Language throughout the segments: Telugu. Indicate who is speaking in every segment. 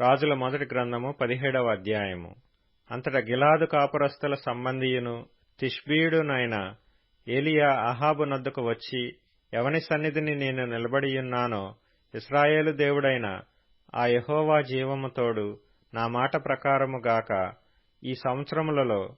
Speaker 1: రాజుల మొదటి గ్రంథము పదిహేడవ అధ్యాయము. అంతట గిలాదు కాపురస్తుల సంబంధియును తిష్బీయుడునైన ఏలియా అహాబు నద్దకు వచ్చి ఎవని సన్నిధిని నేను నిలబడియున్నానో ఇస్రాయేలు దేవుడైన ఆ యహోవా జీవము తోడు నా మాట ప్రకారము గాక ఈ సంవత్సరములలో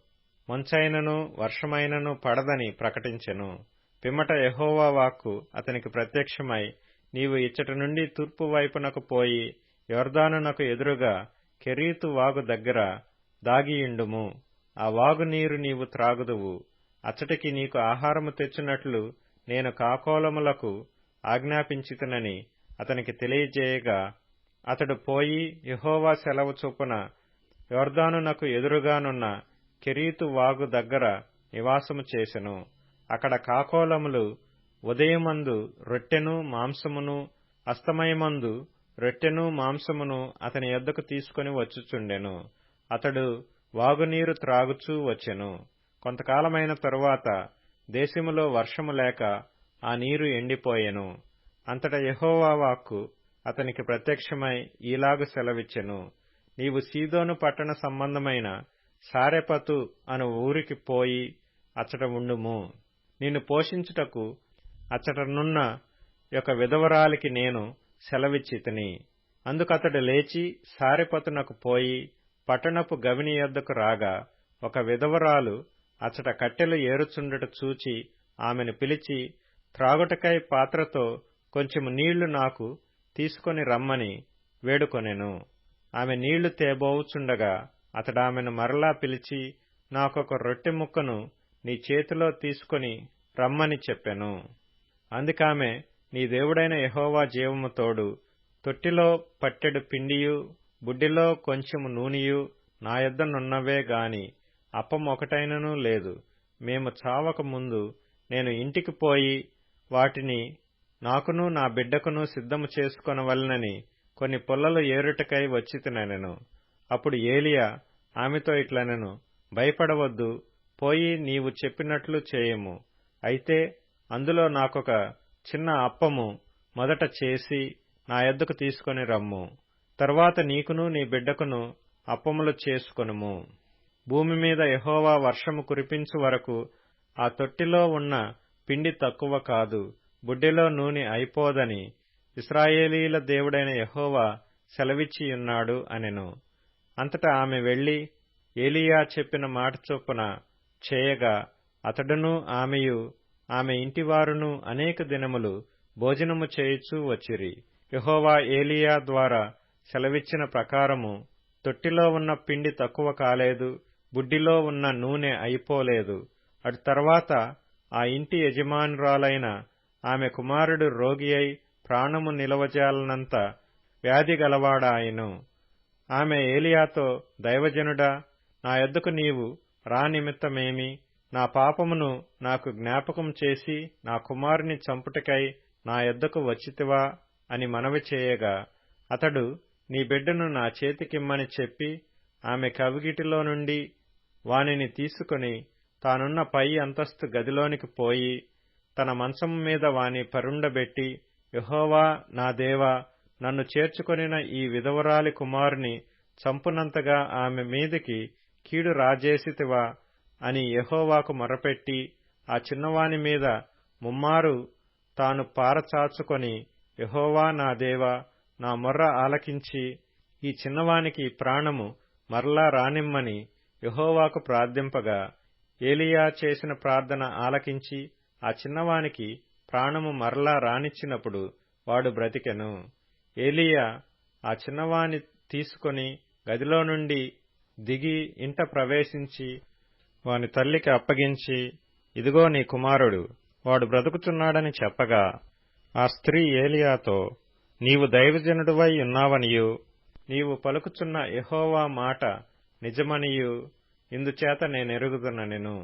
Speaker 1: ముంచైనను వర్షమైనను పడదని ప్రకటించెను. పిమ్మట యహోవా వాక్కు అతనికి ప్రత్యక్షమై నీవు ఇచ్చటి నుండి తూర్పు వైపునకు పోయి యొర్దానునకు ఎదురుగా కెరీతు వాగు దగ్గర దాగియుండుము. ఆ వాగు నీరు నీవు త్రాగుదువు. అచ్చటికి నీకు ఆహారము తెచ్చినట్లు నేను కాకోలములకు ఆజ్ఞాపించితనని అతనికి తెలియజేయగా అతడు పోయి యహోవా సెలవు చొప్పున యొర్దానునకు ఎదురుగానున్న కెరీతు వాగు దగ్గర నివాసము చేసెను. అక్కడ కాకోలములు ఉదయమందు రొట్టెను మాంసమును అస్తమయమందు రొట్టెను మాంసమును అతని యొద్దకు తీసుకుని వచ్చుచుండెను. అతడు వాగునీరు త్రాగుచూ వచ్చెను. కొంతకాలమైన తరువాత దేశములో వర్షము లేక ఆ నీరు ఎండిపోయెను. అంతట యహోవా వాక్కు అతనికి ప్రత్యక్షమై ఈలాగు సెలవిచ్చెను. నీవు సీదోను పట్టణ సంబంధమైన సారెపతు అను ఊరికి పోయి అచ్చట ఉండుము. నిన్ను పోషించుటకు అచ్చటనున్న యొక్క విధవరాలికి నేను సెలవిచ్చితిని. అందుకతడు లేచి సారెపతునకు పోయి పట్టణపు గవిని యొద్దకు రాగా ఒక విధవరాలు అచ్చట కట్టెలు ఏరుచుండట చూచి ఆమెను పిలిచి త్రాగుటకై పాత్రతో కొంచెము నీళ్ళు నాకు తీసుకొని రమ్మని వేడుకొనెను. ఆమె నీళ్ళు తేబోవుచుండగా అతడామెను మరలా పిలిచి నాకొక రొట్టె ముక్కను నీ చేతిలో తీసుకొని రమ్మని చెప్పెను. అందుకామె నీ దేవుడైన యహోవా జీవము తోడు. తొట్టిలో పట్టెడు పిండియు బుడ్డిలో కొంచెము నూనెయు నా యొద్దనున్నవే గాని అప్పం ఒకటైనను లేదు. మేము చావక ముందు నేను ఇంటికి పోయి వాటిని నాకును నా బిడ్డకును సిద్ధము చేసుకొనవలనని కొన్ని పుల్లలు ఏరుటకై వచ్చితినెను అప్పుడు ఏలియా ఆమెతో ఇట్లనెను భయపడవద్దు పోయి నీవు చెప్పినట్లు చేయము. అయితే అందులో నాకొక చిన్న అప్పము మొదట చేసి నా యొద్దకు తీసుకొని రమ్ము. తర్వాత నీకును నీ బిడ్డకును అప్పములు చేసుకొనుము. భూమి మీద యహోవా వర్షము కురిపించు వరకు ఆ తొట్టిలో ఉన్న పిండి తక్కువ కాదు బుడ్డిలో నూనె అయిపోదని ఇస్రాయేలీల దేవుడైన యహోవా సెలవిచ్చియున్నాడు అనెను. అంతటా ఆమె వెళ్ళి ఏలియా చెప్పిన మాట చొప్పున చేయగా అతడును ఆమెయు ఆమె ఇంటివారును అనేక దినములు భోజనము చేయుచూ వచ్చిరి. యహోవా ఏలియా ద్వారా సెలవిచ్చిన ప్రకారము తొట్టిలో ఉన్న పిండి తక్కువ కాలేదు బుడ్డిలో ఉన్న నూనె అయిపోలేదు. అటు తర్వాత ఆ ఇంటి యజమానురాలైన ఆమె కుమారుడు రోగి అయి ప్రాణము నిలవజాలనంత వ్యాధి గలవాడాయను. ఆమె ఏలియాతో దైవజనుడా నా యొద్దకు నీవు రా నిమిత్తమేమి నా పాపమును నాకు జ్ఞాపకం చేసి నా కుమారుని చంపుటకై నా యొద్దకు వచ్చితివా అని మనవి చేయగా అతడు నీ బిడ్డను నా చేతికిమ్మని చెప్పి ఆమె కవిగిటిలో నుండి వానిని తీసుకుని తానున్న పై అంతస్తు గదిలోనికి పోయి తన మంచం మీద వాని పరుండబెట్టి యహోవా నా దేవా నన్ను చేర్చుకొనిన ఈ విధవరాలి కుమారుని చంపునంతగా ఆమె మీదికి కీడు రాజేసితివా? అని యహోవాకు మొరపెట్టి ఆ చిన్నవాని మీద ముమ్మారు తాను పారచాచుకొని యహోవా నా దేవా నా మొర్ర ఆలకించి ఈ చిన్నవానికి ప్రాణము మరలా రానిమ్మని యహోవాకు ప్రార్థింపగా ఏలియా చేసిన ప్రార్థన ఆలకించి ఆ చిన్నవానికి ప్రాణము మరలా రానిచ్చినప్పుడు వాడు బ్రతికెను. ఏలియా ఆ చిన్నవాని తీసుకొని గదిలో నుండి దిగి ఇంట ప్రవేశించి వాని తల్లికి అప్పగించి ఇదిగో నీ కుమారుడు వాడు బ్రతుకుచున్నాడని చెప్పగా ఆ స్త్రీ ఏలియాతో నీవు దైవజనుడువై ఉన్నావనియు నీవు పలుకుచున్న యహోవా మాట నిజమనియు ఇందుచేత నేనెరుగుదుననెను